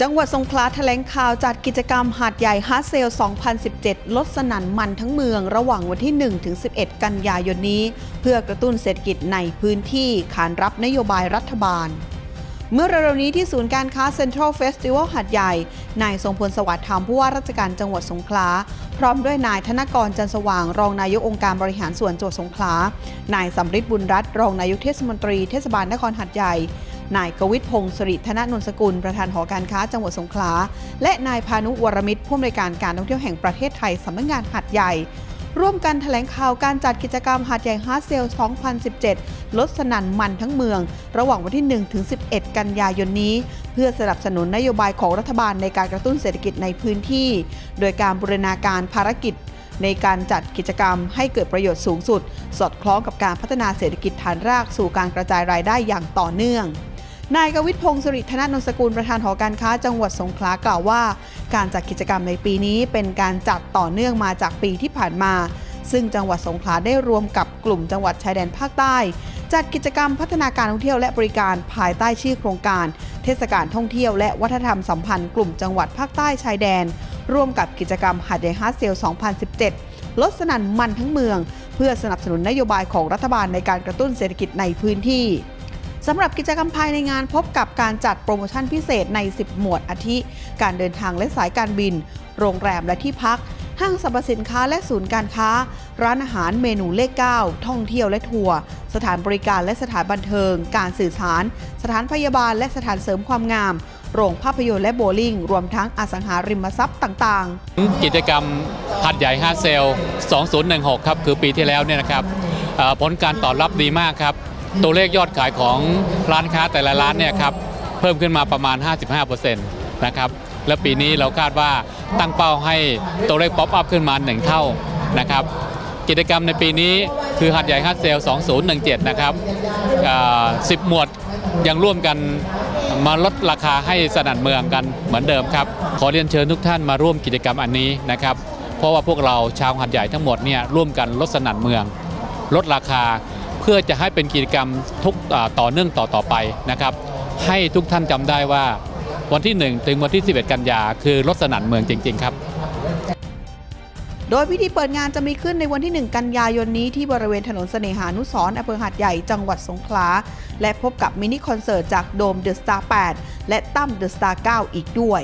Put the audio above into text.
จังหวัดสงขลาแถลงข่าวจัดกิจกรรมหาดใหญ่ฮาร์เซล 2017 ลดสนั่นมันทั้งเมืองระหว่างวันที่ 1-11 กันยายนนี้ เพื่อกระตุ้นเศรษฐกิจในพื้นที่ขานรับนโยบายรัฐบาล เมื่อเร็วๆนี้ที่ศูนย์การค้าเซ็นทรัลเฟสติวัลหาดใหญ่ นายทรงพลสวัสดิ์ธรรมผู้ว่าราชการจังหวัดสงขลา พร้อมด้วยนายธนกรจันสว่าง รองนายกองค์การบริหารส่วนจังหวัดสงขลานายสำริดบุญรัตน์รองนายกเทศมนตรีเทศบาลนครหาดใหญ่ นายกวิทพงศ์สริธนนนสกุล ประธานหอการค้าจังหวัดสงขลา และนายพานุวรมิตรผู้อำนวยการการท่องเที่ยวแห่งประเทศไทยสำนักงานหาดใหญ่ ร่วมกันแถลงข่าวการจัดกิจกรรมหาดใหญ่ฮาร์ดเซล 2017 ลดสนั่นมันทั้งเมือง ระหว่างวันที่ 1 ถึง 11 กันยายนนี้ เพื่อสนับสนุนนโยบายของรัฐบาลในการกระตุ้นเศรษฐกิจในพื้นที่ โดยการบูรณาการภารกิจในการจัดกิจกรรมให้เกิดประโยชน์สูงสุด สอดคล้องกับการพัฒนาเศรษฐกิจฐานรากสู่การกระจายรายได้อย่างต่อเนื่อง นายกวิทพงศ์สิริธนนนสกุลประธานหอการค้าจังหวัดสงขลากล่าวว่า การจัดกิจกรรมในปีนี้เป็นการจัดต่อเนื่องมาจากปีที่ผ่านมา ซึ่งจังหวัดสงขลาได้รวมกับกลุ่มจังหวัดชายแดนภาคใต้ จัดกิจกรรมพัฒนาการท่องเที่ยวและบริการภายใต้ชื่อโครงการ เทศกาลท่องเที่ยวและวัฒนธรรมสัมพันธ์กลุ่มจังหวัดภาคใต้ชายแดน ร่วมกับกิจกรรมหาดใหญ่ฮาร์ดเซล 2017 ลดสนั่นมันทั้งเมือง เพื่อสนับสนุนนโยบายของรัฐบาลในการกระตุ้นเศรษฐกิจในพื้นที่ สำหรับกิจกรรมภายในงานพบกับการจัดโปรโมชั่นพิเศษใน 10 หมวดอาทิ การเดินทางและสายการบิน โรงแรมและที่พัก ห้างสรรพสินค้าและศูนย์การค้า ร้านอาหารเมนูเลข 9 ท่องเที่ยวและทัวร์ สถานบริการและสถานบันเทิง การสื่อสาร สถานพยาบาลและสถานเสริมความงาม โรงภาพยนตร์และโบว์ลิ่ง รวมทั้งอสังหาริมทรัพย์ต่างๆ กิจกรรมหัดใหญ่ฮาร์ดเซล2016 ครับ คือปีที่แล้วเนี่ยนะครับผลการตอบรับดีมากครับ ตัวเลขยอดขายของร้านค้าแต่ละร้านเนี่ยครับเพิ่มขึ้นมาประมาณ 55%นะครับและปีนี้เราคาดว่าตั้งเป้าให้ตัวเลขป๊อปอัพขึ้นมา 1 เท่านะครับกิจกรรมในปีนี้คือหัดใหญ่ฮาร์ดเซล 2017 นะครับ10 หมวดยังร่วมกันมาลดราคาให้สนันเมืองกันเหมือนเดิมครับ ขอเรียนเชิญทุกท่านมาร่วมกิจกรรมอันนี้นะครับ เพราะว่าพวกเราชาวหัดใหญ่ทั้งหมดเนี่ยร่วมกันลดสนันเมือง ลดราคา เพื่อจะให้เป็นกิจกรรมทุกต่อเนื่องต่อต่อไปนะครับให้ทุกท่านจำได้ว่าวันที่ 1 ถึงวันที่ 11 กันยาคือลดสนันเมืองจริง ๆ ครับ โดยพิธีเปิดงานจะมีขึ้นในวันที่ 1 กันยายนนี้ที่บริเวณถนนเสน่หานุสร์อำเภอหาดใหญ่จังหวัดสงขลา และพบกับมินิคอนเสิร์ตจากโดมเดอะสตาร์8และตั้มเดอะสตาร์9อีกด้วย